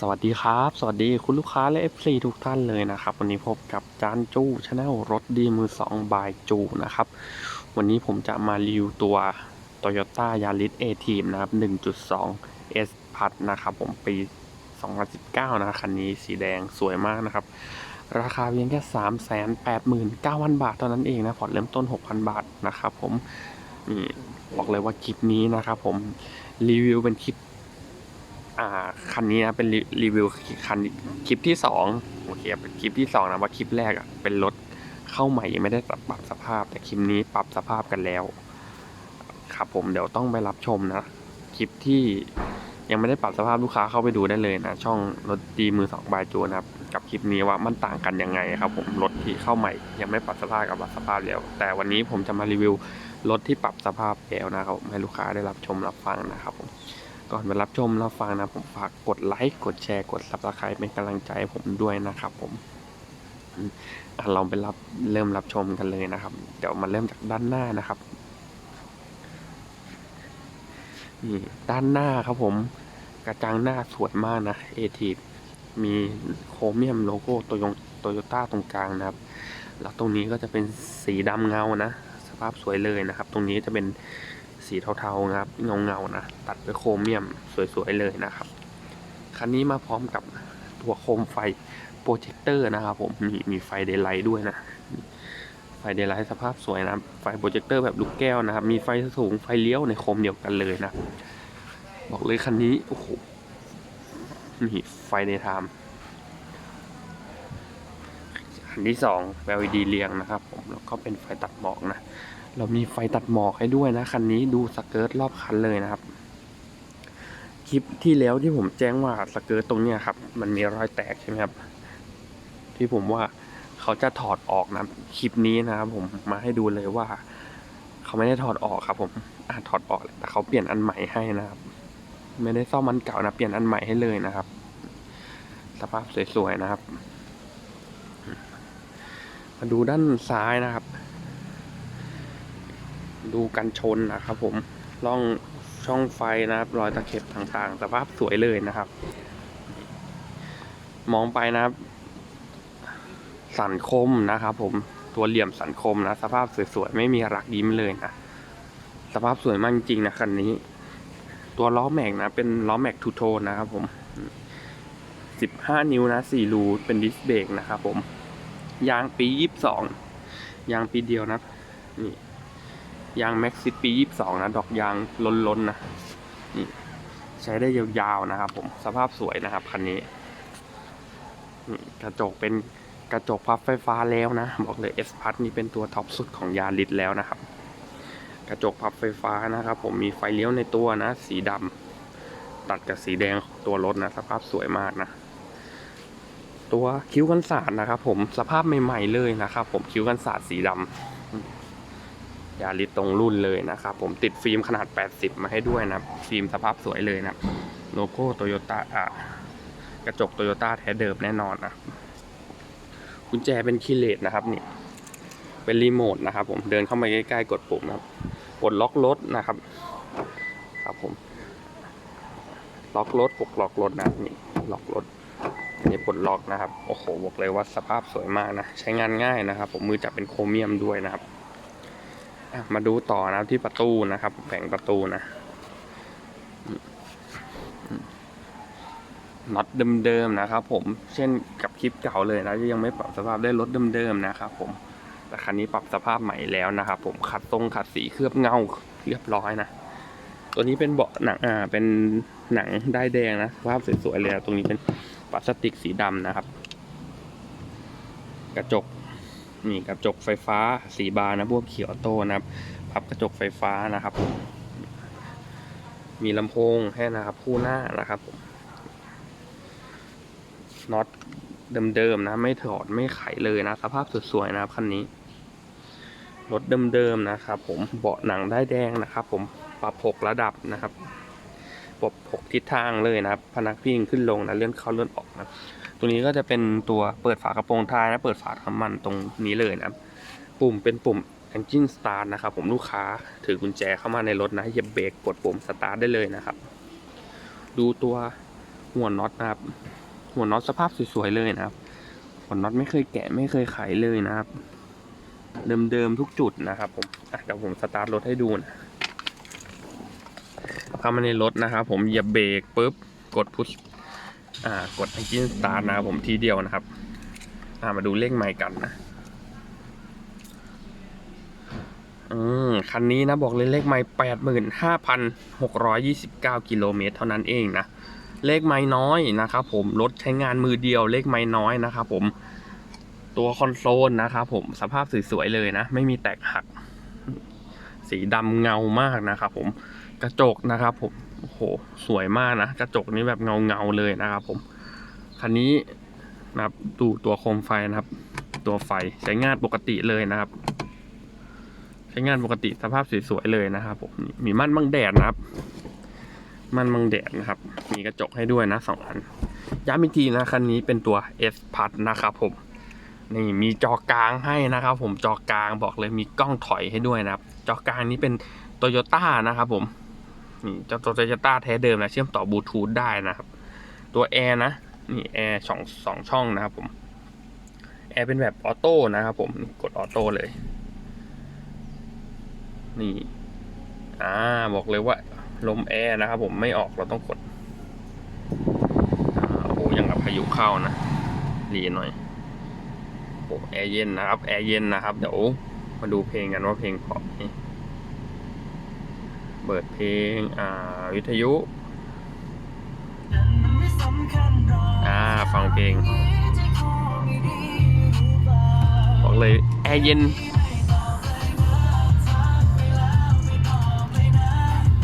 สวัสดีครับ สวัสดีคุณลูกค้าและ FC ทุกท่านเลยนะครับ วันนี้พบกับจานจู้ชาแนลรถดีมือ2บายจูนะครับ วันนี้ผมจะมารีวิวตัว Toyota Yaris A Team นะครับ 1.2 S พัดนะครับผมปี 2019 นะคันนี้สีแดงสวยมากนะครับ ราคาเพียงแค่ 389,000 บาทเท่านั้นเองนะผ่อนเริ่มต้น 6,000 บาทนะครับผมนี่บอกเลยว่าคลิปนี้นะครับผมรีวิวเป็นคลิป คันนี้นะเป็นรีวิวคันคลิปที่สองโอเคเป็นคลิปที่สองนะว่าคลิปแรกอะเป็นรถเข้าใหม่ยังไม่ได้ปรับสภาพ แต่คลิปนี้ปรับสภาพกันแล้ว ครับผมเดี๋ยวต้องไปรับชมนะคลิปที่ยังไม่ได้ปรับสภาพลูกค้าเข้าไปดูได้เลยนะ ช่องรถดีมือสองบายจูนะครับ กับคลิปนี้ว่ามันต่างกันยังไงครับ ผมรถที่เข้าใหม่ยังไม่ปรับสภาพกับปรับสภาพแล้ว แต่วันนี้ผมจะมารีวิวรถที่ปรับสภาพแล้วนะครับให้ลูกค้าได้รับชมรับฟังนะครับผม ก่อนไปรับชมรับฟังนะผมฝากกดไลค์กดแชร์กด subscribe เป็นกำลังใจให้ผมด้วยนะครับผมเราไปรับเริ่มรับชมกันเลยนะครับ เดี๋ยวมาเริ่มจากด้านหน้านะครับนี่ด้านหน้าครับผมกระจังหน้าสวยมากนะเอทีมีโครเมียมโลโก้โตโยโตโยต้าตรงกลางนะครับ แล้วตรงนี้ก็จะเป็นสีดำเงานะ สภาพสวยเลยนะครับ ตรงนี้จะเป็น สีเทาๆนะครับ เงาๆนะ ตัดด้วยโครเมียมสวยๆเลยนะครับ คันนี้มาพร้อมกับตัวโคมไฟโปรเจคเตอร์นะครับผมมีมีไฟเดย์ไลท์ด้วยนะ ไฟเดย์ไลท์สภาพสวยนะ ไฟโปรเจคเตอร์แบบลูกแก้วนะครับ มีไฟสูงไฟเลี้ยวในโคมเดียวกันเลยนะ บอกเลยคันนี้โอ้โหนี่ไฟในไทม์คันที่สอง LED เรียงนะครับผมแล้วก็เป็นไฟตัดหมอกนะ เรามีไฟตัดหมอกให้ด้วยนะคันนี้ดูสเกิร์ตรอบคันเลยนะครับ คลิปที่แล้วที่ผมแจ้งว่าสเกิร์ตตรงเนี้ยครับ มันมีรอยแตกใช่ไหมครับ ที่ผมว่าเขาจะถอดออกนะคลิปนี้นะครับผมมาให้ดูเลยว่า เขาไม่ได้ถอดออกครับ ผมอะถอดออกแหละแต่เขาเปลี่ยนอันใหม่ให้นะครับ ไม่ได้ซ่อมอันเก่านะเปลี่ยนอันใหม่ให้เลยนะครับ สภาพสวยๆนะครับ มาดูด้านซ้ายนะครับ ดูกันชนนะครับผมร่องช่องไฟนะครับ รอยตะเข็บต่างๆสภาพสวยเลยนะครับ มองไปนะครับ สันคมนะครับผมตัวเหลี่ยมสันคมนะ สภาพสวยๆ ไม่มีรักยิ้มเลยนะ สภาพสวยมากจริงๆนะคันนี้ ตัวล้อแม็กนะ เป็นล้อแม็กทูโทนนะครับผม 15 นิ้วนะ4รูเป็นดิสเบรกนะครับผม ยางปี 22 ยางปีเดียวนะนี่ ยางแม็กซิตปียี่สิบสองนะ ดอกยางล้นๆนะนี่ใช้ได้ยาวๆนะครับ ผมสภาพสวยนะครับคันนี้นี่กระจกเป็นกระจกพับไฟฟ้าแล้วนะ บอกเลย S พัทนี่เป็นตัวท็อปสุดของยาริสแล้วนะครับ กระจกพับไฟฟ้านะครับ ผมมีไฟเลี้ยวในตัวนะ สีดำตัดกับสีแดงของตัวรถนะ สภาพสวยมากนะ ตัวคิ้วกันศาสตร์นะครับ ผมสภาพใหม่ๆเลยนะครับ ผมคิ้วกันศาสตร์สีดำ ยาริสตรงรุ่นเลยนะครับผมติดฟิล์มขนาด 80 มาให้ด้วยนะฟิล์มสภาพสวยเลยนะโลโก้โตโยต้าอะกระจกโตโยต้าแท้เดิมแน่นอนนะกุญแจเป็นคีย์เลสนะครับนี่เป็นรีโมทนะครับผมเดินเข้ามาใกล้ๆกดปุ่มนะครับกดล็อกรถนะครับ ครับผม ล็อกรถปลดล็อกรถนะนี่ล็อกรถนี่ปลดล็อกนะครับโอ้โหบอกเลยว่าสภาพสวยมากนะใช้งานง่ายนะครับ ผมมือจับเป็นโครเมียมด้วยนะครับ มาดูต่อนะครับที่ประตูนะครับแผงประตูนะน็อตเดิมๆนะครับ ผมเช่นกับคลิปเก่าเลยนะยังไม่ปรับสภาพได้รถเดิมๆนะครับ ผมแต่คันนี้ปรับสภาพใหม่แล้วนะครับ ผมขัดตรงขัดสีเคลือบเงาเรียบร้อยนะตัวนี้เป็นเบาะหนังอ่าเป็นหนังได้แดงนะสภาพสวยๆเลยนะตรงนี้เป็นพลาสติกสีดำนะครับ กระจก นี่กระจกไฟฟ้าสีบานนะพวกเขียวโตนะครับพับกระจกไฟฟ้านะครับ มีลำโพงให้นะครับ คู่หน้านะครับน็อตเดิมๆนะ ไม่ถอดไม่ไขเลยนะ สภาพสวยๆนะครับคันนี้รถเดิมๆนะครับ ผมเบาะหนังได้แดงนะครับ ผมปรับหกระดับนะครับปรับหกทิศทางเลยนะครับ พนักพิงขึ้นลงนะเลื่อนเข้าเลื่อนออกนะ ตรงนี้ก็จะเป็นตัวเปิดฝากระโปรงท้ายนะเปิดฝาน้ำมันตรงนี้เลยนะปุ่มเป็นปุ่ม engine start นะครับผมลูกค้าถือกุญแจเข้ามาในรถนะเหยียบเบรกกดปุ่ม start ได้เลยนะครับ ดูตัวหัวน็อตนะครับ หัวน็อตสภาพสวยๆเลยนะครับ หัวน็อตไม่เคยแกะไม่เคยไขเลยนะครับ เดิมๆทุกจุดนะครับ ผมเดี๋ยวผมสตาร์ทรถให้ดูนะเข้ามาในรถนะครับผมเหยียบเบรกปุ๊บกดพุช กด engine start นะครับผมทีเดียวนะครับามาดูเลขไมล์กันนะอืมคันนี้นะบอกเลยเลขไมล์แปดหมื่นห้าพันหกร้อยยี่สิบเก้ากิโลเมตรเท่านั้นเองนะ เลขไม้น้อยนะครับผม รถใช้งานมือเดียวเลขไม้น้อยนะครับผม ตัวคอนโซลนะครับผม สภาพสวยๆเลยนะ ไม่มีแตกหัก สีดำเงามากนะครับผม กระจกนะครับผม โอ้โห สวยมากนะ กระจกนี้แบบเงาเงาๆเลยนะครับผม คันนี้นะครับดูตัวโคมไฟนะครับ ตัวไฟใช้งานปกติเลยนะครับ ใช้งานปกติสภาพสวยๆเลยนะครับผม มีม่านบังแดดนะครับมันบังแดดนะครับ มีกระจกให้ด้วยนะสองอัน ย้ำอีกทีนะคันนี้เป็นตัว S พัดนะครับผม นี่มีจอกลางให้นะครับ ผมจอกลางบอกเลยมีกล้องถอยให้ด้วยนะครับ จอกลางนี้เป็นโตโยต้านะครับผม นี่เจ้าโตโยต้าแท้เดิมนะเชื่อมต่อบลูทูธได้นะครับ ตัวแอร์นะ นี่แอร์สองสองช่องนะครับผมแอร์เป็นแบบออโต้นะครับผมกดออโต้เลย นี่อ่าบอกเลยว่า ลมแอร์นะครับผมไม่ออกเราต้องกดอ่าโอ้โหยังกับพายุเข้านะรีหน่อยโอ้แอร์เย็นนะครับ แอร์เย็นนะครับ เดี๋ยวมาดูเพลงกันว่าเพลงเพราะไหม เปิดเพลงอ่าวิทยุอ่าฟังเพลง บอกเลยแอร์เย็น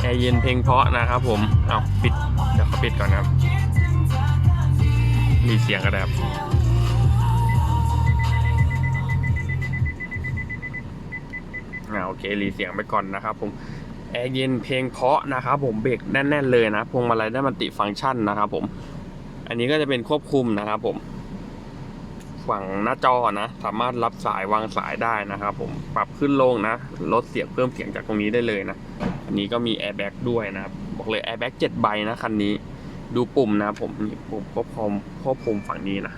แอร์เย็นเพลงเพราะนะครับผม เอาปิด เดี๋ยวเขาปิดก่อนนะครับมีเสียงก็ได้ครับอ่าโอเครีเสียงไปก่อนนะครับผม แอร์เย็นเพลงเพาะนะครับผมเบรกแน่น ๆ เลยนะพวงมาลัยได้มันติฟังก์ชันนะครับผม อันนี้ก็จะเป็นควบคุมนะครับผมฝั่งหน้าจอนะสามารถรับสายวางสายได้นะครับผมปรับขึ้นลงนะลดเสียงเพิ่มเสียงจากตรงนี้ได้เลยนะอันนี้ก็มีแอร์แบ็กด้วยนะครับบอกเลยแอร์แบ็กเจ็ดใบนะคันนี้ดูปุ่มนะผมนี่ปุ่มควบคุมควบคุมฝั่งนี้นะ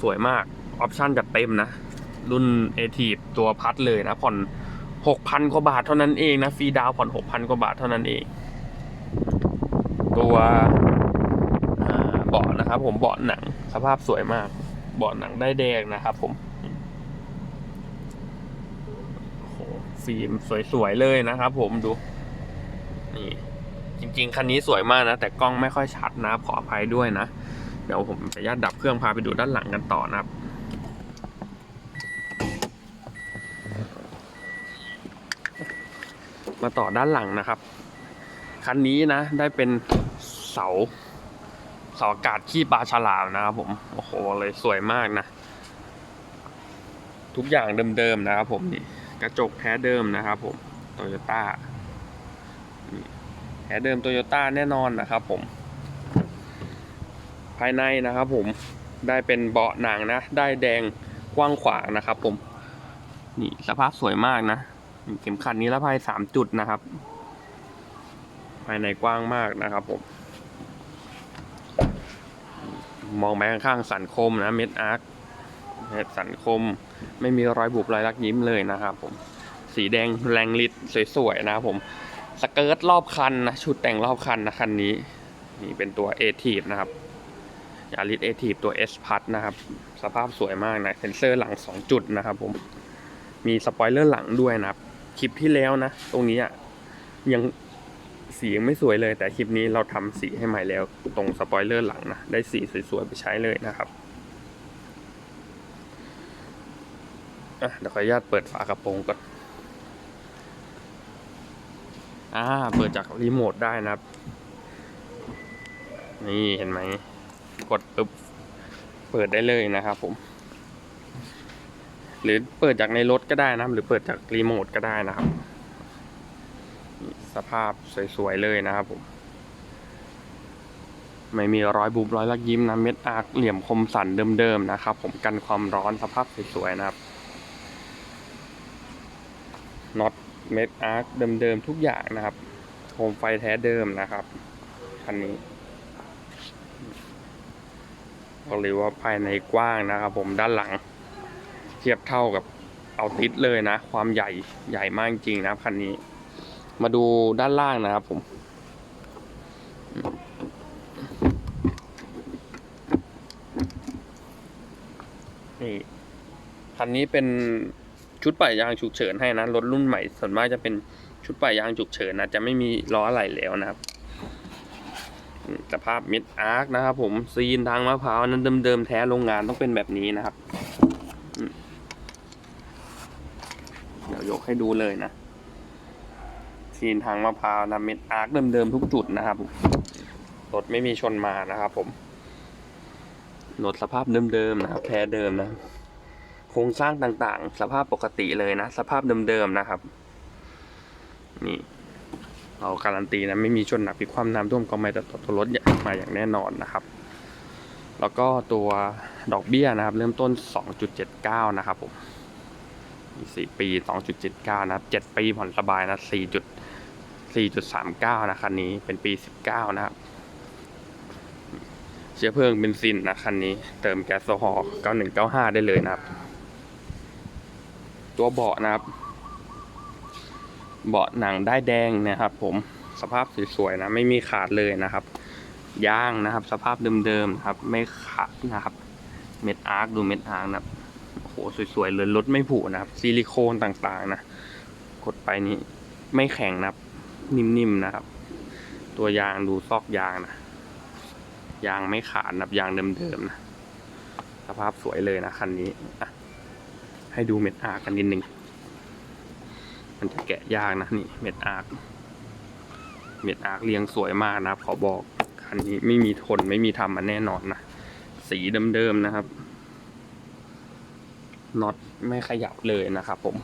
สวยมากออปชั่นจัดเต็มนะ รุ่นเอทีตัวพัดเลยนะผ่อน หกพันกว่าบาทเท่านั้นเองนะฟรีดาวผ่อนหกพันกว่าบาทเท่านั้นเอง ตัวเบาะนะครับ ผมเบาะหนังสภาพสวยมาก เบาะหนังได้แดงนะครับ ผมฟิล์มสวยๆเลยนะครับ ผมดู นี่ จริง ๆคันนี้สวยมากนะ แต่กล้องไม่ค่อยชัดนะขออภัยด้วยนะ เดี๋ยวผมจะญาตดับเครื่องพาไปดูด้านหลังกันต่อนะครับ มาต่อด้านหลังนะครับ คันนี้นะ ได้เป็นเสา เสาอากาศขี้ปลาฉลามนะครับผม โอ้โหเลยสวยมากนะ ทุกอย่างเดิมๆนะครับผมนี่กระจกแท้เดิมนะครับผมโตโยต้าแท้เดิมโตโยต้าแน่นอนนะครับผม ภายในนะครับผมได้เป็นเบาะหนังนะ ได้แดงกว้างขวางนะครับผม นี่สภาพสวยมากนะ เข็มขัดนิรภัยสามจุดนะครับ ภายในกว้างมากนะครับผม มองไปข้างๆสันคมนะเม็ดอาร์คเม็ดสันคม ไม่มีรอยบุบรอยรักยิ้มเลยนะครับผม สีแดงแรงฤทธิ์สวยๆนะครับผม สเกิร์ตรอบคันนะ ชุดแต่งรอบคันนะคันนี้ นี่เป็นตัวเอทีฟนะครับยาริสเอทีฟตัว S พัดนะครับ สภาพสวยมากนะ เซ็นเซอร์หลัง 2 จุดนะครับผม มีสปอยเลอร์หลังด้วยนะครับ คลิปที่แล้วนะ ตรงนี้อะยังสียังไม่สวยเลย แต่คลิปนี้เราทำสีให้ใหม่แล้ว ตรงสปอยเลอร์หลังนะ ได้สีสวยๆไปใช้เลยนะครับอะเดี๋ยวขออนุญาตเปิดฝากระโปรงก่อนอ่าเปิดจากรีโมทได้นะครับ นี่เห็นไหม กดปุ๊บ เปิดได้เลยนะครับผม หรือเปิดจากในรถก็ได้นะครับ หรือเปิดจากรีโมทก็ได้นะครับ สภาพสวยๆเลยนะครับผม ไม่มีรอยบุบรอยลักยิ้มนะ เม็ดอาร์คเหลี่ยมคมสันเดิมๆนะครับ ผมกันความร้อนสภาพสวยๆนะครับน็อตเม็ดอาร์คเดิมๆทุกอย่างนะครับโคมไฟแท้เดิมนะครับคันนี้บอกเลยว่าภายในกว้างนะครับผมด้านหลัง ทียบเท่ากับเอาติดเลยนะ ความใหญ่ใหญ่มากจริงนะคันนี้ มาดูด้านล่างนะครับผม นี่คันนี้เป็นชุดป่ายยางฉุกเฉินให้นะรถรุ่นใหม่ส่วนมากจะเป็นชุดป่ายยางฉุกเฉินนะจะไม่มีล้ออะไรแล้วนะครับสภาพมิดอาร์คนะครับผมซีนทางมะพร้าวนั้นเดิมๆแท้โรงงานต้องเป็นแบบนี้นะครับอืมเดี๋ ยกให้ดูเลยนะซีนทางมะพร้าวนะมิดอาร์คเดิมๆทุกจุดนะครับรถไม่มีชนมานะครับ ผมรถสภาพเดิมๆนะครับแท้เดิมนะ โครงสร้างต่างๆ สภาพปกติเลยนะ สภาพเดิมๆนะครับ นี่เราการันตีนะไม่มีชนหนักพิความน้ำท่วมก็ไม่แต่ตัวรถมาอย่างแน่นอนนะครับ แล้วก็ตัวดอกเบี้ยนะครับ เริ่มต้น 2.79 นะครับผม สี่ปี2.79นะครับ7ปีผ่อนสบายนะ 4. 4.39นะคันนี้เป็นปี19นะครับ เชื้อเพลิงเบนซินนะคันนี้ เติมแก๊สโซฮอล์9195ได้เลยนะครับ ตัวเบาะนะครับ เบาะหนังได้แดงนะครับ ผมสภาพสวยๆนะไม่มีขาดเลยนะครับยางนะครับ สภาพเดิมๆนะครับ ไม่ขาดนะครับ เม็ดอาร์คดูเม็ดอาร์คนะครับ สวยๆเลยรถไม่ผุนะครับ ซิลิโคนต่างๆ นะ กดไปนี้ไม่แข็งนะครับ นิ่มๆนะครับ ตัวยางดูซอกยางนะ ยางไม่ขาดนะครับยางเดิมๆนะ สภาพสวยเลยนะคันนี้ ให้ดูเม็ดอาร์กันนิดนึง มันจะแกะยากนะนี่เม็ดอาร์เม็ดอาร์เรียงสวยมากนะครับ ขอบอกคันนี้ไม่มีทนไม่มีทำมาแน่นอนนะ สีเดิมๆนะครับ น็อตไม่ขยับเลยนะครับผม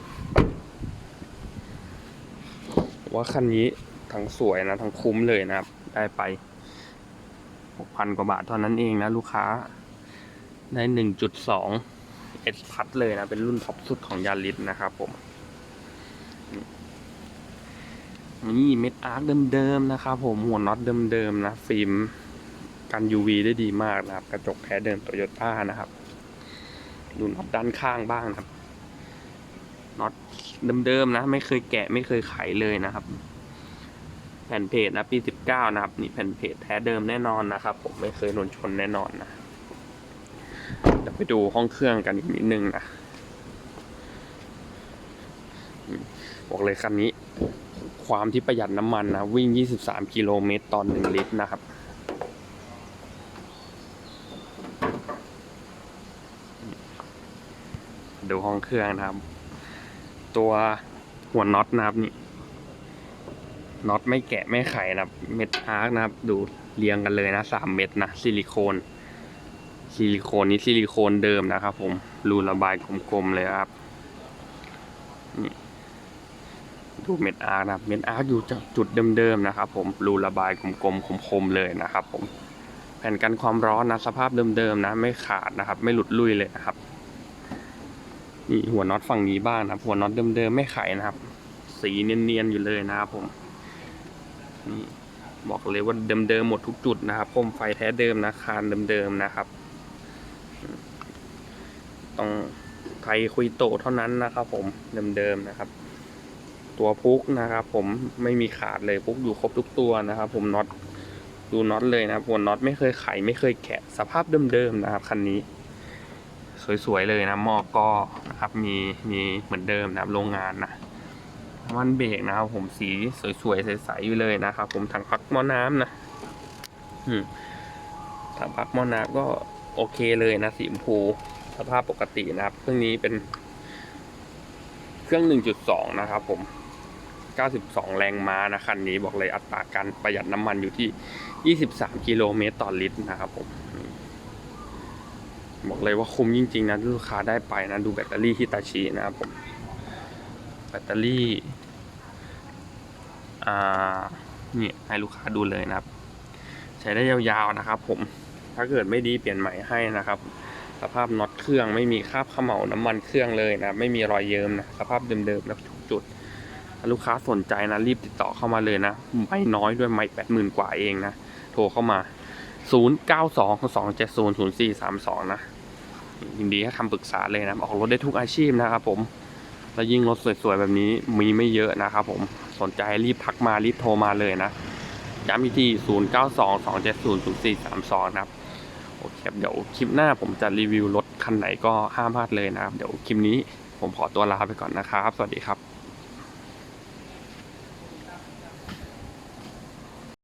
ว่าคันนี้ทั้งสวยนะทั้งคุ้มเลยนะครับ ได้ไปหกพันกว่าบาทเท่านั้นเองนะลูกค้า ได้หนึ่งจุดสองเอสพัดเลยนะ เป็นรุ่นท็อปสุดของยาริสนะครับผม นี่เม็ดอาร์คเดิมๆนะครับผม หัวน็อตเดิมๆนะ ฟิล์มกัน UV ได้ดีมากนะครับ กระจกแท้เดิมโตโยต้านะครับ ดูน็อตด้านข้างบ้างนะครับน็อตเดิมๆนะ ไม่เคยแกะไม่เคยไขเลยนะครับ แผ่นเพจนะปีสิบเก้านะครับ นี่แผ่นเพจแท้เดิมแน่นอนนะครับ ผมไม่เคยโดนชนแน่นอนนะเดี๋ยวไปดูห้องเครื่องกันอีกนิดนึงนะบอกเลยคันนี้ ความที่ประหยัดน้ำมันนะ วิ่ง 23 กิโลเมตรต่อ1ลิตรนะครับ ดูห้องเครื่องนะครับ ตัวหัวน็อตนะครับนี่น็อตไม่แกะไม่ไขนะครับ เม็ดอาร์คนะครับ ดูเรียงกันเลยนะสามเม็ดนะซิลิโคนซิลิโคนนี้ซิลิโคนเดิมนะครับ ผมรูระบายกลมๆเลยครับนี่ดูเม็ดอาร์คนะครับ เม็ดอาร์คอยู่จากจุดเดิมๆนะครับ ผมรูระบายกลมๆคมๆเลยนะครับ ผมแผ่นกันความร้อนนะสภาพเดิมๆนะ ไม่ขาดนะครับ ไม่หลุดลุ่ยเลยนะครับ นี่หัวน็อตฝั่งนี้บ้างนะครับ หัวน็อตเดิมๆไม่ไขนะครับ สีเนียนๆอยู่เลยนะครับผมนี่บอกเลยว่าเดิมๆหมดทุกจุดนะครับโคมไฟแท้เดิมนะคานเดิมๆนะครับต้องไทยคุยโตเท่านั้นนะครับผมเดิมๆนะครับ ตัวพุกนะครับ ผมไม่มีขาดเลยพุกอยู่ครบทุกตัวนะครับ ผมน็อตดูน็อตเลยนะครับหัวน็อตไม่เคยไขไม่เคยแกะสภาพเดิมๆนะครับคันนี้ สวยๆเลยนะหมอกก็นะครับมีมีเหมือนเดิมนะครับโรงงานนะมันเบรกนะครับผมสีสวยๆใสๆอยู่เลยนะครับ ผมถังพักหม้อน้ำนะอืมถังพักหม้อน้ำก็โอเคเลยนะสีชมพูสภาพปกตินะครับเครื่องนี้เป็น เครื่อง 1.2 นะครับ ผม 92 แรงม้านะคันนี้บอกเลยอัตราการประหยัดน้ำมันอยู่ที่ 23 กิโลเมตรต่อลิตรนะครับผม บอกเลยว่าคุ้มจริงๆนะที่ลูกค้าได้ไปนะ ดูแบตเตอรี่ฮิตาชินะครับผมแบตเตอรี่อ่านี่ให้ลูกค้าดูเลยนะครับ ใช้ได้ยาวๆนะครับ ผมถ้าเกิดไม่ดีเปลี่ยนใหม่ให้นะครับ สภาพน็อตเครื่องไม่มีคราบเขม่าน้ำมันเครื่องเลยนะไม่มีรอยเยิ้มนะสภาพเดิมๆนะทุกจุดลูกค้าสนใจนะรีบติดต่อเข้ามาเลยนะไม่น้อยด้วยไม่แปดหมื่นกว่าเองนะโทรเข้ามา 0 9 2 2 7 0 0 4 3 2 นะ ยินดีให้คำปรึกษาเลยนะออกรถได้ทุกอาชีพนะครับผมแล้วยิ่งรถสวยๆแบบนี้มีไม่เยอะนะครับผมสนใจรีบพักมารีบโทรมาเลยนะย้ำอีกที0 9 2 2 7 0 0 4 3 2 นะครับ โอเคครับ เดี๋ยวคลิปหน้าผมจะรีวิวรถคันไหนก็ห้ามพลาดเลยนะครับ เดี๋ยวคลิปนี้ผมขอตัวลาไปก่อนนะครับ สวัสดีครับ